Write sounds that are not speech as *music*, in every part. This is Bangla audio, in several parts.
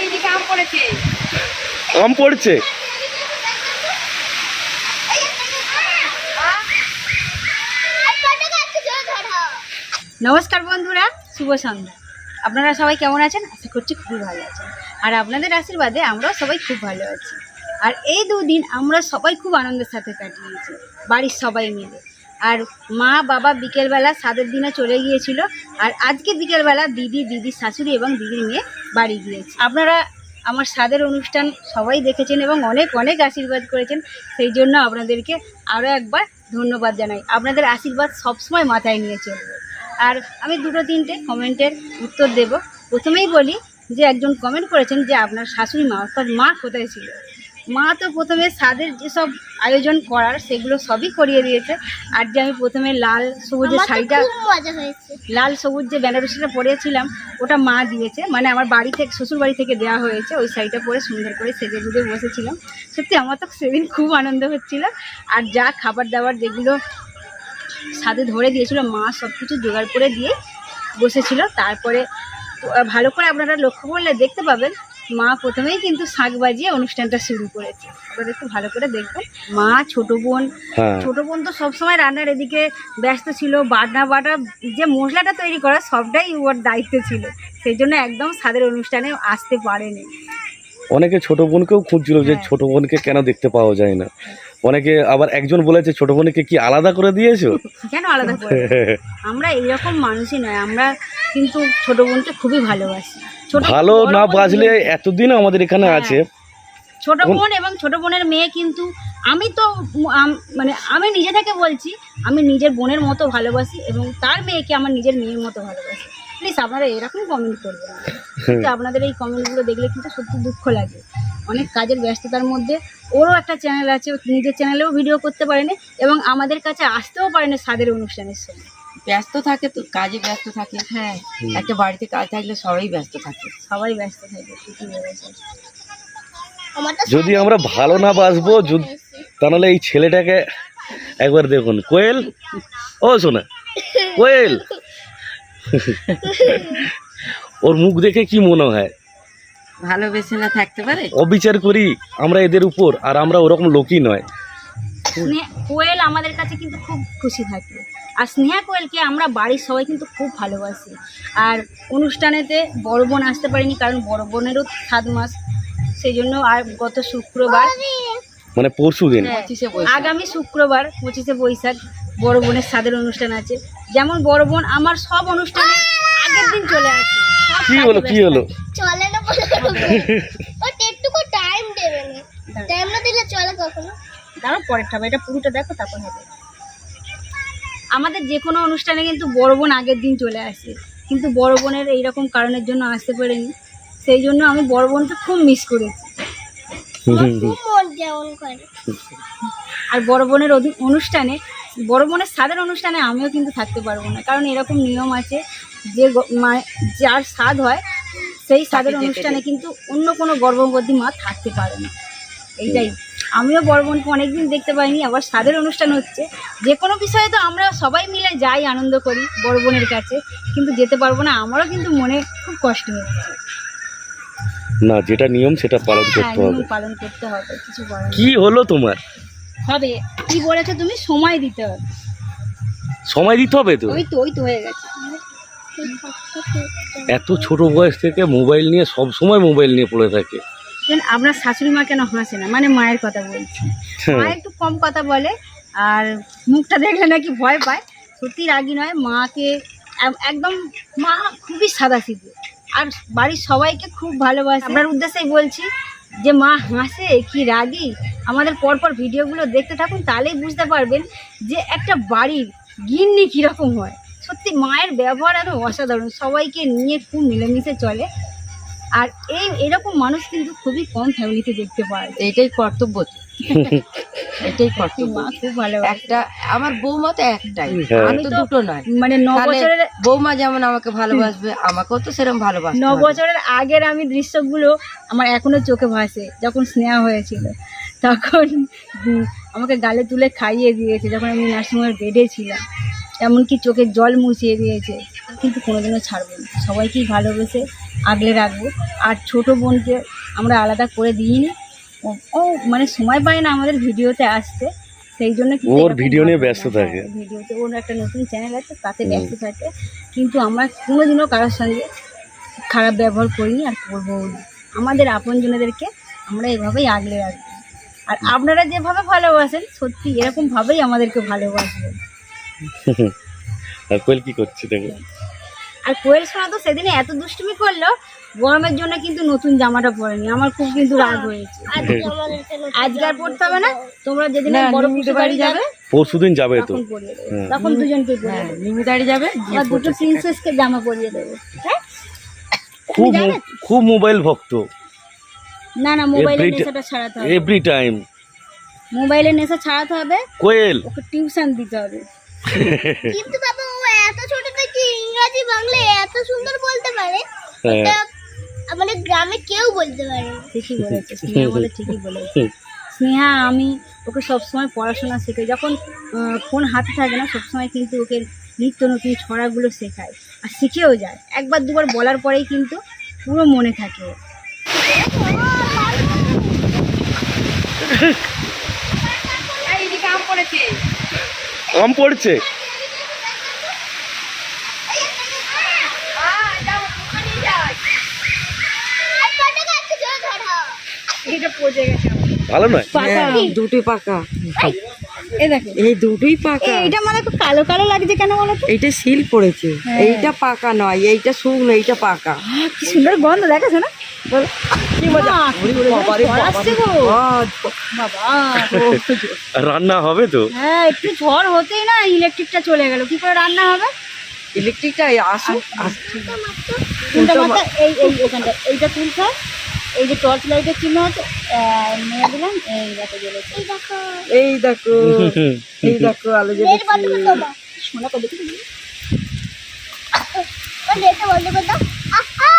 এইদিকে আম পড়েছে। আম পড়ছে? নমস্কার বন্ধুরা শুভ সন্ধ্যা। আপনারা সবাই কেমন আছেন? আশা করছি খুবই ভালো আছেন। আর আপনাদের আশীর্বাদে আমরাও সবাই খুব ভালো আছি। আর এই দুদিন আমরা সবাই খুব আনন্দের সাথে কাটিয়েছি বাড়ির সবাই মিলে। আর মা বাবা বিকেলবেলা সাদের দিনে চলে গিয়েছিল। আর আজকে বিকেলবেলা দিদি, দিদির শাশুড়ি এবং দিদির মেয়ে বাড়ি গিয়েছে। আপনারা আমার স্বাদের অনুষ্ঠান সবাই দেখেছেন এবং অনেক অনেক আশীর্বাদ করেছেন। সেই জন্য আপনাদেরকে আরও একবার ধন্যবাদ জানাই। আপনাদের আশীর্বাদ সবসময় মাথায় নিয়ে চলবে। আর আমি দুটো, তিনটে কমেন্টের উত্তর দেব। প্রথমেই বলি যে একজন কমেন্ট করেছেন যে আপনার শাশুড়ি মা, অর্থাৎ মা কোথায় ছিল? মা তো প্রথমে স্বাদের যেসব আয়োজন করার সেগুলো সবই করিয়ে দিয়েছে। আর যে আমি প্রথমে লাল সবুজের শাড়িটা লাল সবুজ যে বেনারসিটা পরেছিলাম ওটা মা দিয়েছে। মানে আমার বাড়ি থেকে শ্বশুর বাড়ি থেকে দেওয়া হয়েছে। ওই শাড়িটা পরে সুন্দর করে সেজে গুজে বসেছিলাম। সত্যি আমার তো সেদিন খুব আনন্দ হচ্ছিল। আর যা খাবার দাবার যেগুলো সাথে ধরে দিয়েছিল মা সব কিছু জোগাড় করে দিয়ে বসেছিল। তারপরে ভালো করে আপনারা লক্ষ্য করলে দেখতে পাবেন মা প্রথমেই কিন্তু শাঁখ বাজিয়ে অনুষ্ঠানটা শুরু করেছে। আপনারা একটু ভালো করে দেখবেন। মা ছোট বোন হ্যাঁ। ছোট বোন তো সবসময় রান্নার এদিকে ব্যস্ত ছিল বাটনা বাটা যে মশলাটা তৈরি করা সবটাই ওর দায়িত্ব ছিল। সেই জন্য একদম স্বাদের অনুষ্ঠানে আসতে পারেনি। অনেকে ছোট বোনকেও খুঁজছিল যে হ্যাঁ। ছোট বোনকে কেন দেখতে পাওয়া যায় না। অনেকে আবার একজন বলেছে ছোট বোনকে কি আলাদা করে দিয়েছ? কেন আলাদা করে? *laughs* আমরা এইরকম মানুষই নয় আমরা কিন্তু ছোট বোনকে খুবই ভালোবাসি। ভালো না বাজলে এতদিন আমাদের এখানে হ্যাঁ। আছে। ছোট বোন- এবং ছোট বোনের মেয়ে কিন্তু আমি তো মানে আমি নিজে থেকে বলছি আমি নিজের বোনের মতো ভালোবাসি এবং তার মেয়েকে আমার নিজের মেয়ের মতো ভালোবাসি। প্লিজ আপনারা এরকম কমেন্ট করবেন। কিন্তু আপনাদের এই কমেন্টগুলো দেখলে কিন্তু সত্যি দুঃখ লাগে। অনেক কাজের ব্যস্ততার মধ্যে ওরও একটা চ্যানেল আছে নিজের চ্যানেলেও ভিডিও করতে পারেনি এবং আমাদের কাছে আসতেও পারেনি স্বাদের অনুষ্ঠানের সময়। ব্যস্ত থাকে তো কাজে ব্যস্ত থাকে। হ্যাঁ। একটা বাড়িতে কাজ থাকলে সবাই ব্যস্ত থাকে। সবাই ব্যস্ত থাকে যদি আমরা ভালো না বাসবো যদি তাহলে এই ছেলেটাকে একবার দেখুন। কোয়েল? ও শোনা। কোয়েল? ওর মুখ দেখে কি মনে হয়? ভালোবেসে না থাকতে পারে? অবিচার করি আমরা এদের উপর আর আমরা ওরকম লোকই নয়। কোয়েল আমাদের কাছে কিন্তু খুব খুশি থাকে। আর স্নেহা কোয়েলকে আমরা বাড়ির সবাই কিন্তু খুব ভালোবাসি। আর অনুষ্ঠানেতে বড় বোন আসতে পারেনি কারণ বড় বোনেরও সাত মাস সেই জন্য আর গত শুক্রবার মানে পরশু দিন? হ্যাঁ, পঁচিশে আগামী শুক্রবার পঁচিশে বৈশাখ বড় বোনের স্বাদের অনুষ্ঠান আছে। যেমন বড় বোন আমার সব অনুষ্ঠানে আগের দিন চলে আসে। কি হলো কি হলো? চলে না বলে ও একটুকু টাইম দেবে না। টাইম না দিলে চলে কখনো? দাঁড়াও পরেরটা হবে। এটা পুরোটা দেখো তারপর হবে। আমাদের যে কোনো অনুষ্ঠানে কিন্তু বড় বোন আগের দিন চলে আসে। কিন্তু বড় বোনের এইরকম কারণের জন্য আসতে পারেনি। সেই জন্য আমি বড় বোনকে খুব মিস করেছি। মন আর বড় বোনের অনুষ্ঠানে বড় বোনের স্বাদের অনুষ্ঠানে আমিও কিন্তু থাকতে পারব না। কারণ এরকম নিয়ম আছে যে মা- যার স্বাদ হয় সেই স্বাদের অনুষ্ঠানে কিন্তু অন্য কোনো গর্ভবতী মা থাকতে পারে না। এইটাই। আমিও বড় বোনকে অনেকদিন দেখতে পাইনি আবার স্বাদের অনুষ্ঠান হচ্ছে। যে কোনো বিষয়ে তো আমরা সবাই মিলে যাই আনন্দ করি বড় বোনের কাছে কিন্তু যেতে পারব না আমারও কিন্তু মনে খুব কষ্ট হচ্ছে। না যেটা নিয়ম সেটা পালন হ্যাঁ করতে হবে। পালন করতে হবে কিছু কি হলো তোমার? হবে কি বলেছ তুমি? সময় দিতে হবে। সময় দিতে হবে তো? ওই তো ওই তো হয়ে গেছে। এত ছোট বয়স থেকে মোবাইল নিয়ে সব সময় মোবাইল নিয়ে পড়ে থাকে। দেন আপনার শাশুড়ি মা কেন হাসে না? মানে মায়ের কথা বলছি। মা একটু কম কথা বলে আর মুখটা দেখলে নাকি ভয় পায়। সত্যি রাগি নয় মাকে একদম মা খুবই সাদা সিধে আর বাড়ির সবাইকে খুব ভালোবাসে। আপনার উদ্দেশ্যেই বলছি যে মা হাসে কি রাগি? আমাদের পরপর ভিডিওগুলো দেখতে থাকুন তাহলেই বুঝতে পারবেন যে একটা বাড়ির গিন্নি কীরকম হয়। সত্যি মায়ের ব্যবহার আরও অসাধারণ সবাইকে নিয়ে খুব মিলেমিশে চলে। আর এই এরকম মানুষ কিন্তু খুবই কম ফ্যামিলিতে দেখতে পাওয়া যায়। এইটাই কর্তব্য এটাই কর্তব্য। *laughs* খুব ভালো একটা আমার বৌমা তো একটাই। হ্যাঁ। আমি তো দুটো নয়। মানে ন তাহলে বছরের বৌমা যেমন আমাকে ভালোবাসবে আমাকেও তো সেরকম ভালোবাসবে ন বছরের আগের আমি দৃশ্যগুলো আমার এখনও চোখে ভাসে যখন স্নেহা হয়েছিল। তখন আমাকে গালে তুলে খাইয়ে দিয়েছে যখন আমি নার্সিংহোমের বেডে ছিলাম। এমনকি চোখের জল মুছিয়ে দিয়েছে। কিন্তু কোনোদিনও ছাড়বো না। সবাইকেই ভালোবেসে আগলে রাখব। আর ছোট বোনকে আমরা আলাদা করে দিইনি। ও- ও মানে সময় পায় না আমাদের ভিডিওতে আসতে। সেই জন্য ওর ভিডিও নিয়ে ব্যস্ত থাকে। ভিডিওতে। ওর একটা নতুন চ্যানেল আছে তাতে ব্যস্ত থাকে। কিন্তু আমরা কোনোদিনও কারোর সঙ্গে খারাপ ব্যবহার করিনি আর করব আমাদের আপনজনেদেরকে আমরা এভাবেই আগলে রাখব। আর আপনারা যেভাবে ভালোবাসেন সত্যি এরকমভাবেই আমাদেরকে ভালোবাসবেন। *laughs* আর কোয়েল কি করছে দেখো? আর কোয়েল সোনা তো সেদিনে এত দুষ্টুমি করল গরমের জন্য কিন্তু নতুন জামাটা পরেনি। আমার খুব কিন্তু রাগ হয়েছে। আজকে আর পড়তে হবে। না? তোমরা যেদিন বড় বাড়ি যাবে পরশু দিন যাবে তো। তখন হ্যাঁ। দুজনকে হ্যাঁ নিমিতাড়ি যাবে আর দুটো প্রিন্সেসকে জামা পরিয়ে দেবো। হ্যাঁ? খুব খুব মোবাইল ভক্ত। না না মোবাইলের নেশাটা ছাড়াতে হবে। এভরি টাইম মোবাইলের নেশা ছাড়াতে হবে। কোয়েল। ওকে টিউশন দিতে হবে। *laughs* কিন্তু বাবা ইংরাজি বাংলা এত সুন্দর বলতে পারে হ্যাঁ। এটা আমাদের গ্রামে কেউ বলতে পারে ঠিকই বলেছে স্নেহা বলে ঠিকই বলেছে। স্নেহা আমি ওকে সবসময় পড়াশোনা শেখাই। যখন ফোন হাতে থাকে না সবসময় কিন্তু ওকে নিত্য নতুন ছড়াগুলো শেখায় আর শিখেও যায়। একবার দুবার বলার পরেই কিন্তু পুরো মনে থাকে। আম পড়ছে আর কটা গাছে জল ধরো এটা পচে গেছে ভালো নয়? পাকা। হ্যাঁ, দুটোই পাকা। এই দেখো। এই দুটোই পাকা। এইটা মানে খুব কালো কালো লাগছে কেন বলো তো? এইটা সিল পড়েছে হ্যাঁ। এইটা পাকা নয় এইটা শুকনো এইটা পাকা। কি সুন্দর গন্ধ দেখেছ না? বলো। কি মজা। বাবারে ঝড় আসছে গো। বাবা। বাবা। *laughs* আর রান্না হবে তো? হ্যাঁ একটু ঝড় হতেই না ইলেকট্রিকটা চলে গেল। কি করে রান্না হবে? ইলেকট্রিকটা আসুক আসুক। এই এখানটা এইটা তুলছে। এই যে টর্চ লাইটের চিহ্ন আছে মেরে দিলাম এই দেখো জ্বলেছে *laughs* এই দেখো। এই দেখো এই দেখো আলো জ্বলেছে শোনা আহা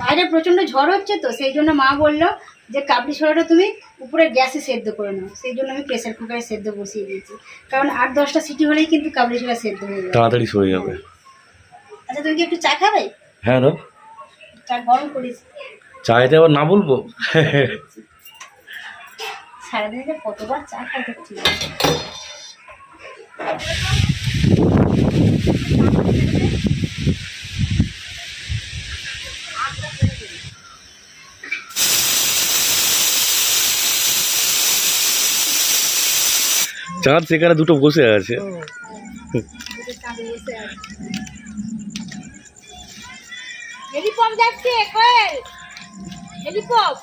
বাইরে প্রচণ্ড ঝড় হচ্ছে তো সেই জন্য মা বলল যে কাবলি ছোলাটা তুমি উপরে গ্যাসে সেদ্ধ করে নাও। সেই জন্য আমি প্রেসার কুকারে সেদ্ধ বসিয়ে দিয়েছি। কারণ আট দশটা সিটি হলেই কিন্তু কাবলি ছোলা সেদ্ধ হয়ে যাবে। তাড়াতাড়ি সরে যাবে। আচ্ছা তুমি কি একটু চা খাবে? হ্যাঁ দাও। চা গরম করিস। চাইতে আবার না বলব? সারাদিনে কতবার চা খাই চাঁদ সেখানে দুটো বসে আছে। হেলিপম্প যাচ্ছে কোয়েল হেলিপম্প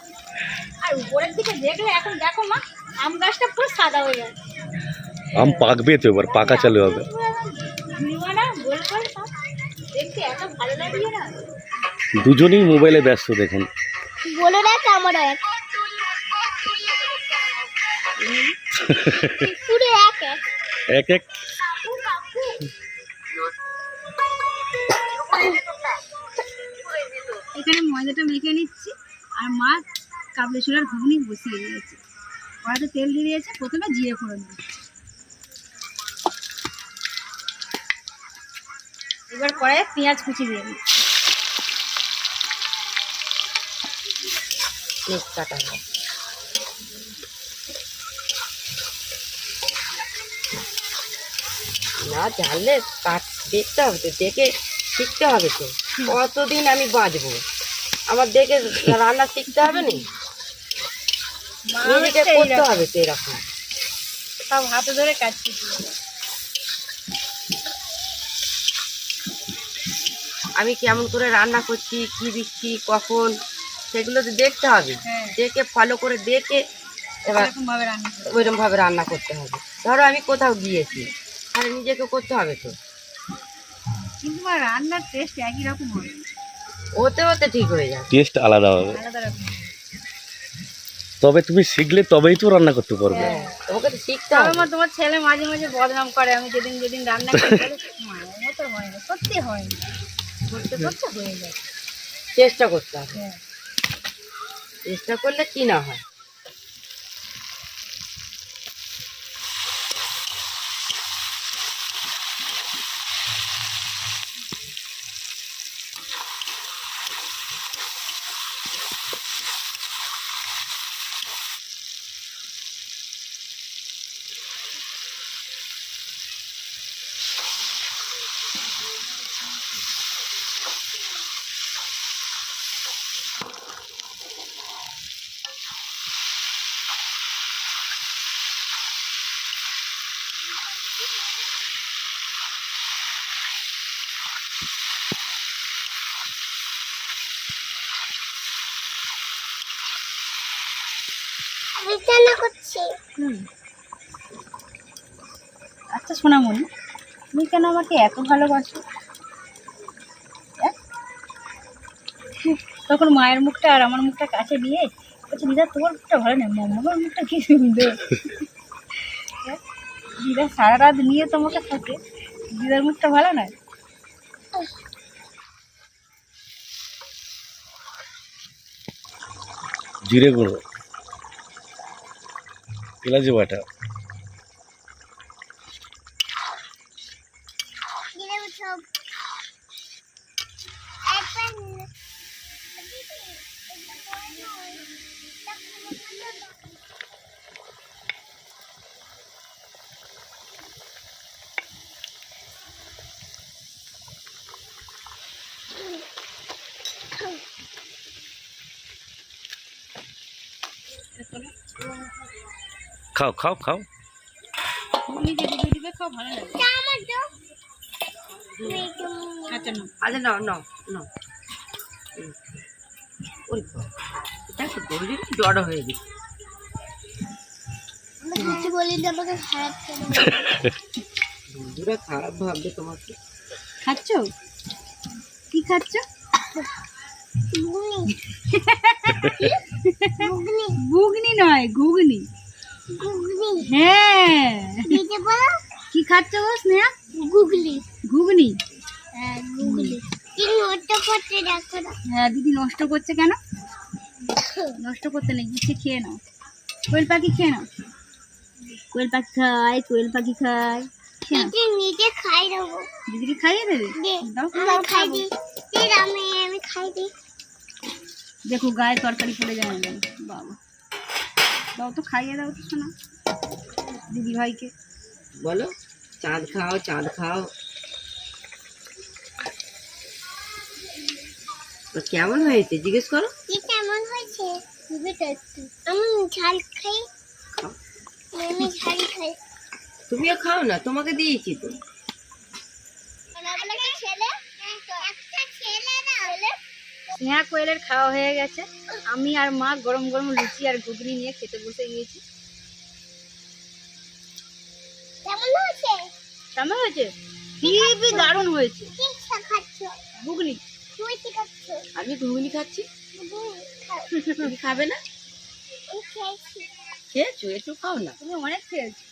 আর উপরের দিকে দেখলে এখন দেখো মা আম গাছটা পুরো সাদা হয়ে গেছে। আম পাকবে তো এবার পাকা চালু হবে। দুজনেই মোবাইলে ব্যস্ত দেখুন। বলে রাখ আমারও *laughs* এক এক। এখানে ময়দাটা মেখে নিচ্ছি। আর মা কাবলি ছোলার ঘুগনি বসিয়ে দিয়েছে। কড়াতে তেল দিয়ে দিয়েছে প্রথমে জিরে ফোড়ন দিচ্ছি এবার কড়াইয়ে পেঁয়াজ কুচি দিয়ে দিচ্ছি। কাটা না জানলে কাট দেখতে হবে তো দেখে শিখতে হবে তো। কতদিন আমি বাঁচবো? আমার দেখে রান্না শিখতে হবে নি? নিজেকে করতে হবে তো এরকম। সব হাতে ধরে কাজ আমি কেমন করে রান্না করছি কি দিচ্ছি কখন সেগুলো তো দেখতে হবে। হ্যাঁ। দেখে ফলো করে দেখে এবার এরকম ভাবে রান্না করে ওইরকম ভাবে রান্না করতে হবে। ধরো আমি কোথাও গিয়েছি। তাহলে নিজেকে করতে হবে তো। কিন্তু মা রান্নার টেস্ট একই রকম হয় ওতে ওতে ঠিক হয়ে যায় টেস্ট আলাদা হবে। আলাদা রকম। তবে তুমি শিখলে তবেই তো রান্না করতে পারবে। হ্যাঁ তোমাকে তো শিখতে হবে। আমার তোমার ছেলে মাঝে মাঝে বদনাম করে আমি যেদিন যেদিন রান্না করি বলে, মা ওর হয় না সত্যি হয় না। করতে করতে হয়ে যায়। চেষ্টা করতে হবে। হ্যাঁ। চেষ্টা করলে কি না হয়? বিছানা করছি। আচ্ছা সোনামণি তুমি কেন আমাকে এত ভালোবাসো? হ্যাঁ? তখন মায়ের মুখটা আর আমার মুখটা কাছে নিয়ে বলছে দিদা তোমার মুখটা ভালো না মামার মুখটা কি সুন্দর? হ্যাঁ? দিদা সারা রাত নিয়ে তোমাকে থাকে দিদার মুখটা ভালো না জিরে গুঁড়ো। এলাচি বাটা গিয়ে সব একবার খাও খাও খাও। আচ্ছা নাও। নাও নাও দেখো দৌড়ে জড়ো হয়ে গেছে। আমি কিছু বলি না আমাকে খারাপ করে বন্ধুরা খারাপ ভাববে তোমাকে। খাচ্ছ? কি খাচ্ছ? ঘুগনি *laughs* নয় ঘুগনি। হ্যাঁ। কি খাচ্ছ গো স্নেহা? গুগলি ঘুগনি? হ্যাঁ গুগলি হ্যাঁ দিদি নষ্ট করছে কেন? নষ্ট করতে নেই কিছু খেয়ে নাও। কোয়েল পাখি খেয়ে নাও। কোয়েল পাখি খায় কোয়েল পাখি খায়। নিজে খাই দেবো। দিদিকে খাইয়ে দেবে? দেখো গায়ে তরকারি পড়ে যায় না। বাবা। দাও তো খাইয়ে দাও তো শোনা দিদি ভাইকে। বলো চাঁদ খাও চাঁদ খাও। তো কেমন হয়েছে? জিজ্ঞেস করো। কেমন হয়েছে? আমি ঝাল খাই। খাও। আমি ঝাল খাই। তুমিও খাও না তোমাকে দিয়েছি তো একটা ছেলে একটা ছেলে না হলে স্নেহা কোয়েলের খাওয়া হয়ে গেছে। আমি আর মা গরম গরম লুচি আর ঘুগনি নিয়ে খেতে বসে গিয়েছি। কেমন হয়েছে? কেমন হয়েছে? খুবই দারুণ হয়েছে। ঘুগনি। তুই কি খাচ্ছ? আমি ঘুগনি খাচ্ছি। খাবে না? খেয়েছো। একটু খাও না। তুমি অনেক খেয়েছো।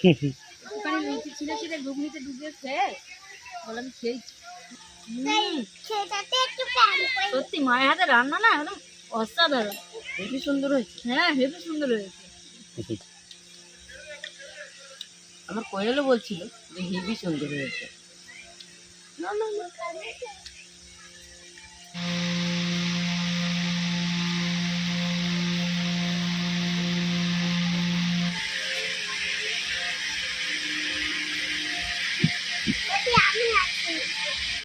*laughs* ওখানে লুচি ছিল ছিল ঘুগনিতে ডুবিয়ে খেয়ে বললাম খেয়েছি। সত্যি মায়ের হাতে রান্না না একদম অসাধারণ হেবি সুন্দর হয়েছে হ্যাঁ হেবি সুন্দর হয়েছে আমার কোয়েলও বলছিল যে হেবি সুন্দর হয়েছে মামা